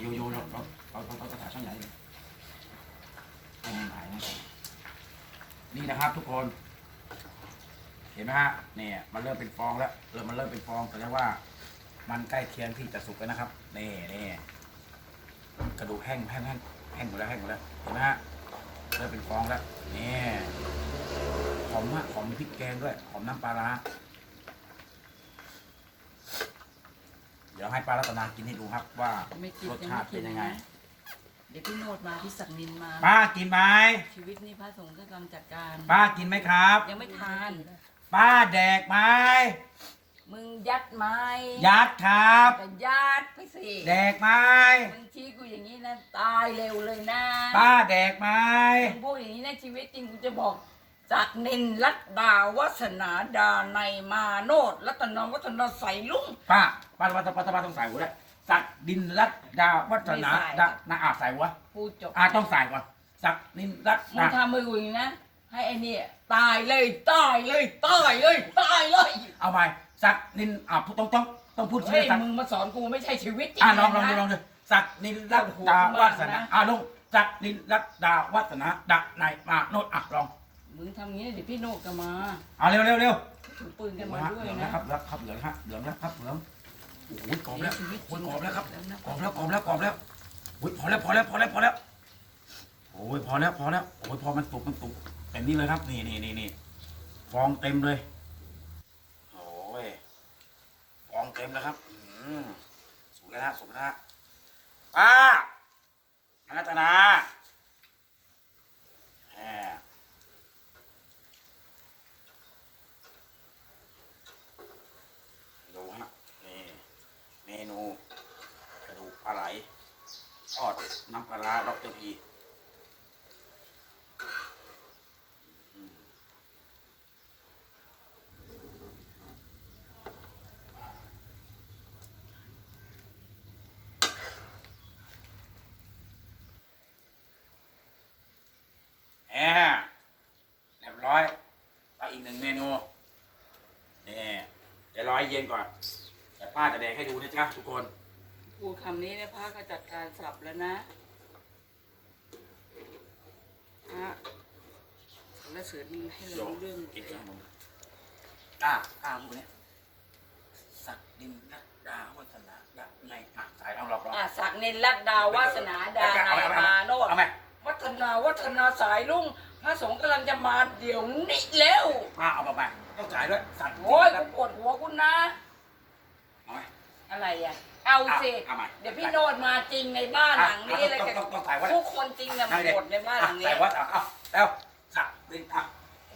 โยโย่เราเราเราเราจะถ่ายช่องใหญ่เลยเป็นถ่ายนะนี่นะครับทุกคน เห็นไหมฮะเนี่ยมันเริ่มเป็นฟองแล้วเริ่มมันเริ่มเป็นฟองแสดงว่า มันใกล้เคียงที่จะสุกแล้วนะครับนี่นี่กระดูกแห้งแห้งแห้งแห้งหมดแล้วแห้งหมดแล้วเห็นไหมฮะเริ่มเป็นฟองแล้วนี่หอมมากหอมพริกแกงด้วยหอมน้ำปลาร้า เดี๋ยวให้ป้ารัตนากินให้ดูครับว่าไม่กินรสยังชาไม่ติกิเป็นนนะยังไงเดี๋ยวพี่โนดมาพี่ศักดินมา ป้ากินไหมชีวิตนี่พระสงฆ์ก็กำลังจัดการ ป้ากินไหมครับ ยังไม่ทาน ป้าแดกไหมมึงยัดไม้ยัดครับ แต่ยัดไปสิแดกไหมมึงชี้กูอย่างนี้นะ ตายเร็วเลยนะป้าแดกไหมมึงพูดอย่างนี้นะชีวิตจริงกูจะบอกจากนินรัตดาวัฒนาดาในยมาโนดรัตนวัฒนาใสลุงป้า ป้าป้าป้าป้าป้าต้องใส่หัวด้วยสักดินรัตดาวัฒนาไม่ใส่ ดานาอาใส่หัวพูดจบอ่าต้องใส่ก่อนสักดินรัตมึงดาทำมือกูอย่างนี้นะ ให้ไอ้นี่ตายเลยตายเลยตายเลยตายเลยเอาไปสักดินอ่าต้องต้องต้องพูดเฮ้ชื่อยสักมึงมาสอนกูไม่ใช่ชีวิตจริงอ่าลองลองนะดูลองดูสักดินรัตดาวัฒนาอ่าลงสักดินรัตดาวัฒนาดาในมาโนดอะลองมึงทำอย่างนี้เดี๋ยวพี่โนกก็มาเอาเร็วเร็วเร็ว ถือปืนกันมาด้วยเหลืองนะแล้วครับแล้วครับเหลืองฮะเหลืองแล้วครับเหลือง โอ้ยกรอบแล้วชีวิตจโอ้ริยงกรอบแล้วครับแล้วนะกรอบแล้วกรอบแล้วกรอบแล้วโอ้ยพอแล้วพอแล้วพอแล้วพอแล้วโอ้ยพอแล้วพอแล้วโอ้ยพอมันตุกมันตุกเต็มนี่เลยครับ นี่นี่นี่นี่ฟองเต็มเลยโอ้ยฟองเต็มแล้วครับอืมสุกแล้วฮะสุกแล้วฮะป้าอนัตนาแหมดูฮะนี่เมนูกระดูกปลาไหลทอด น้ำปลาร้าดอกเตอรพีแหมเรียบร้อยไปอีกหนึ่งเมนูนี่เดี๋ยวร้อให้เย็นก่อนแต่ป้าจะแดกให้ดูนะจ๊ะทุกคน พูดคำนี้เนี่ยพระก็จัดการสับแล้วนะพระแล้วเสือดีให้เรารู้เรื่องกินข้าวมึงกล้ากล้าพูดเนี่ยสักดินนักดาวัฒนาดาในอะสายเอาหลอกหลอกอะศักดิ์นินรัตดาวาสนาดาในยมาโนดเอาไหมวัฒนาวัฒนาสายลุงพระสงฆ์กำลังจะมาเดี๋ยวนี้แล้วมาเอาไปต้องจ่ายด้วยสักดินโอ้ยนักูกปวดหัวคุณนะเอาไหมอะไรอะ เอาสิเอามาเดี๋ยวพี่โนดมาจริงในบ้านหลังนี้เลยต้องต้องต้องถ่ายไว้ทุกคนจริงนะได้เลยหมดในบ้านหลังนี้ใส่วัดอะเอาแล้วสักดินอะ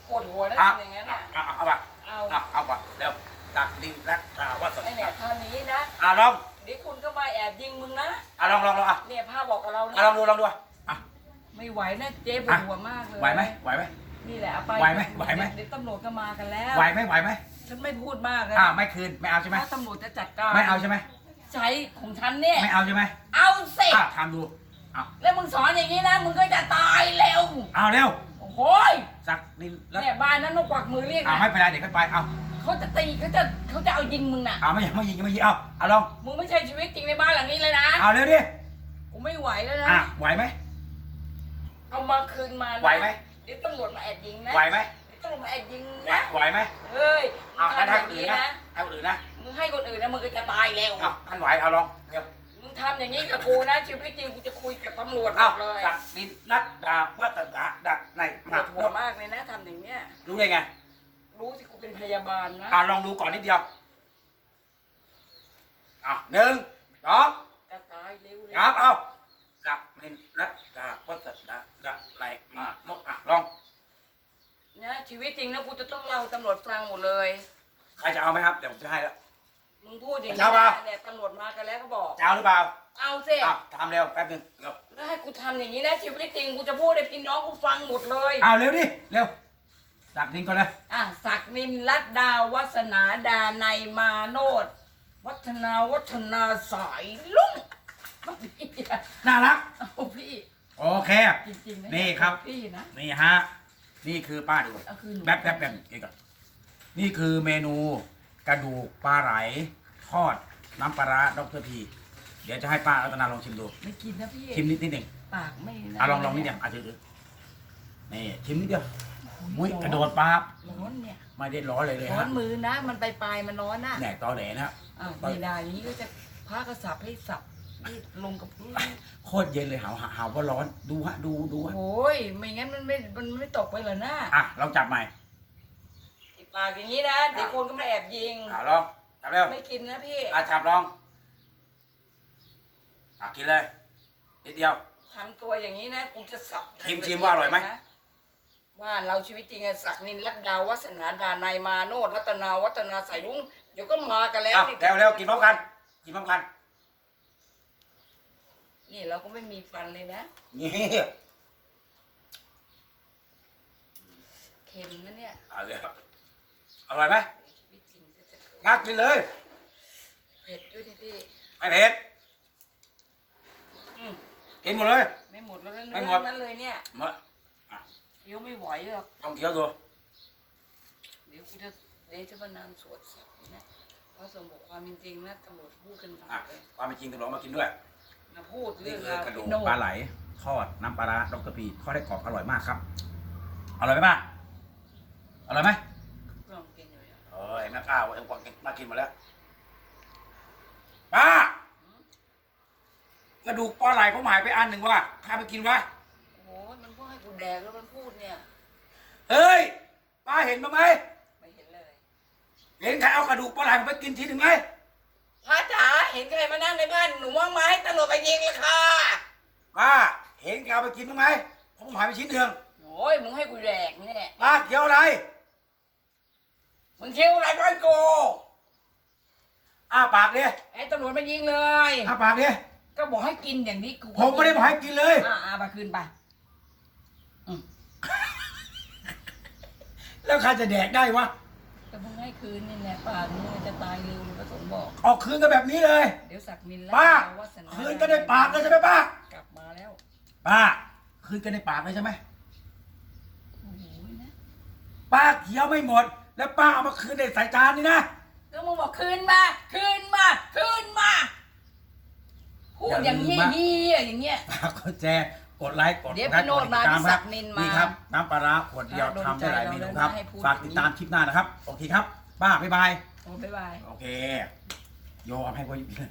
ปวดหัวนะอะอย่างนั้นอะอะเอาเอาไปเอาเอาเอาไปเร็วสักดินนักดาวัฒไอ้นาเนี่ยเท่านี้นะอะลองเดี๋ยวคุณก็มาแอบยิงมึงนะอะลองลองลองอะเนี่ยพาบอกกับเราอะลองดูลองดูอะไม่ไหวนะเจ๊ปวดหัวมากเลยไหวไหมไหวไหมนี่แหละเอาไปไหวไหมไหวไหมเดี๋ยวตำรวจก็มากันแล้วไหวไหมไหวไหมฉันไม่พูดมากเลยอ่าไม่คืนไม่เอาใช่ไหมถ้าตำรวจจะจัดการไม่เอาใช่ไหม ใช้ของฉันเนี่ย ไม่เอาใช่ไหมเอาสิอะทำดูเอาแล้วมึงสอนอย่างนี้นะ มึงก็จะตายเร็ว เอาเร็วโอ้โหยสักดินแล้วเนี่ยบ้านนั้นต้องกวักมือเรียกอ่านะไม่เป็นไรเดี๋ยวก็ไปเอาเขาจะตีเขาจะเขาจะเอายิงมึงน่ะ เอาไม่ยิงไม่ยิงไม่ยิงเอาเอาลองมึงไม่ใช่ชีวิตจริงในบ้านหลังนี้เลยนะ เอาเร็วดิกูไม่ไหวแล้วนะ อะไหวไหมเอามาคืนมานะไหวไหมเดี๋ยวตำรวจมาแอบยิงนะไหวไหมเดี๋ยวตำรวจมาแอบยิงไหวนะไหวไหมเฮ้ยมึเอางถ้าทำอถ้าย่าคนงอื่นี้นนะนะถ้าคนอื่นนะมึง ให้คนอื่นนะมึงก็จะตายเร็วเอาท่านไหวเอาลองเร็วมึงทำอย่างนี้กับกูนะ ชีวิตจริงกูจะคุยกับตำรวจหมเอาดเลยสักดินนัดดาวัตนาดักในปมาวดหัวมากเลยนะทำอย่างเนี้ยรู้ได้ไงรู้สิกูเป็นพยาบาลนะอ่าลองดูก่อนนิดเดียวอะหนึ่งสองจะตายเร็วเลยครับเอาสักดินนัดดาวัตนาดักในมานกอะลองนะชีวิตจริงนะกูจะต้องเล่าตำรวจฟังหมดเลย ใครจะเอาไหมครับเดี๋ยวผมจะให้แล้ว มึงพูดอย่างนี้เจ้าป่ะนะเนี่ยตำรวจมากันแล้วก็บอก จะเอาหรือเปล่าเอาสิอะทำเร็วแป๊บหนึงเร็วแล้วให้กูทำอย่างนี้นะชีวิตจริงกูจะพูดให้พี่น้องกูฟังหมดเลยเอาเร็วดิเร็วสักดินก่อนเลยอะศักดินรัตดาวัฒนาดาในยมาโนดวัฒนาวัฒนาสายลุงพี่อะน่ารัก เอาพี่โอเค จริงๆะนี่ครับ พี่นะนี่ฮะ นี่คือป้าดู เอาคืนหนูแป๊บแป๊บแป๊บเองก่อนนี่คือเมนูกระดูกปลาไหล ทอดน้ำปลาร้าดรพีเดี๋ยวจะให้ป้ารัตนาลองชิมดู ไม่กินนะพี่ชิมนิดนิดหนึ่งปากไม่นะอะลองลองนิดเดียวอะถือถือนี่ชิมนิดเดียวมุ้ยกระโดดปั๊บร้อนเนี่ยไม่ได้ร้อนเลยเลยร้อฮะนมือนะมันไปปลายมันร้อนนะแหนกตอแหนนะ อะไม่ได้อย่างนี้ก็จะพระกระสับให้สับให้ลงกับพื้นโคตรเย็นเลยหาวหาวว่าร้อนดูฮะดูดูฮะโอ้ยไม่งั้นมันไม่มันไม่ตกไปเหรอหน้าอะลองจับใหม่ติดปากอย่างนี้นะเดี๋ยวคนก็มาแอบยิง อะลอง จับเร็วไม่กินนะพี่อะจับลองอะกินเลยนิดเดียวทำตัวอย่างนี้นะกูจะสับชิมชิมว่าอร่อยไหมนะว่าเราชีวิตจริงอะศักดินรัตดาวัฒนาดานายมาโนดรัตนาวัฒนาสายลุงเดี๋ยวก็มากันแล้วอะนี่เร็วเร็วกินพร้อมกัน กินพร้อมกัน นี่เราก็ไม่มีฟันเลยนะนี่เค็มนะเนี่ยเอาเลยครับอร่อยไหม งักกินเลย เผ็ดด้วยนี่พี่ ไม่เผ็ดอืมกินหมดเลย ไม่หมดแล้วนะไม่เนื้หมอดนั้นเลยเนี่ยมาเคี้ยวไม่ไหวหรอกต้องเคี้ยวดูเดี๋ยวกูจะเดี๋ยวจะมานานสวดสับนะเพราะสมบอกความเป็นจริงนะตำรวจพูดกันมาอะเลยความเป็นจริงตำรวจมากินด้วยมาพูดนี่เรื่องคือราวกระดูกพี่โน่ปลาไหลทอดน้ำปลาร้าดรพีทอดได้กรอบอร่อยมากครับ อร่อยไหมป้าอร่อยไหม นไหมป้าเอ็มกวางมากินหมาแล้วป้ากระดูกปลาไหลผมหายไปอันหนึ่งว่ะใครไปกินวะโอ้ยมันพูดให้กูแดกแล้วมันพูดเนี่ย เฮ้ยป้าเห็นบ้างไหมไม่เห็นเลย เห็นใครเอากระดูกปลาไหลผมไปกินทีหนึ่งไหมพระจ๋าเห็นใครมานั่งในบ้านหนูว่างไหมตำรวจไปยิงเลยค่ะป้าเห็นใครเอาไปกินบ้างไหมผมหายไปชิ้นหนึ่งโอ้ยมึงให้กูแดกเนี่ยป้าเกี่ยวอะไร มึงเคี้ยวอะไรบ้านกูอ้าปากดิไอ้ตำรวจมายิงเลย อ้าปากดิก็บอกให้กินอย่างนี้กูผมไม่ได้บอกให้กินเลย อ่าอ่าไปคืนไปอืมแล้วใครจะแดกได้วะก็มึงให้คืนนี่แหละป่านนี้จะตายเร็วเลยพระสงฆ์บอก ออกคืนกันแบบนี้เลย เดี๋ยวศักดิ์นินและป้า วาสนาคืนก็ได้ปากเลยใช่ไหมป้า กลับมาแล้วป้า คืนกันในปากเลยใช่ไหมโอ้โหนะ ป้าเคี้ยวไม่หมด แล้วป้าเอามาคืนในสายจานนี่นะ ก็มึงบอกคืนมาคืนมาคืนมาพูดอย่างเงี้ยเงี้ยอย่างเงี้ยฝากกดแชร์กดไลค์กดเดี๋ยวไลค์พี่โนกดดมาติดตามพี่คศัรับกดิ์นินมานี่ครับน้ำปลาร้าขวดเดียวโดนทำได้หลายใจเมนูเราแล้วครับนะให้พูดฝากติดตามคลิปหน้านะครับ โอเคครับ ป้าบ๊ายบายโอ้บ๊ายบาย โอเค โยเอาให้ไว้อยู่เลย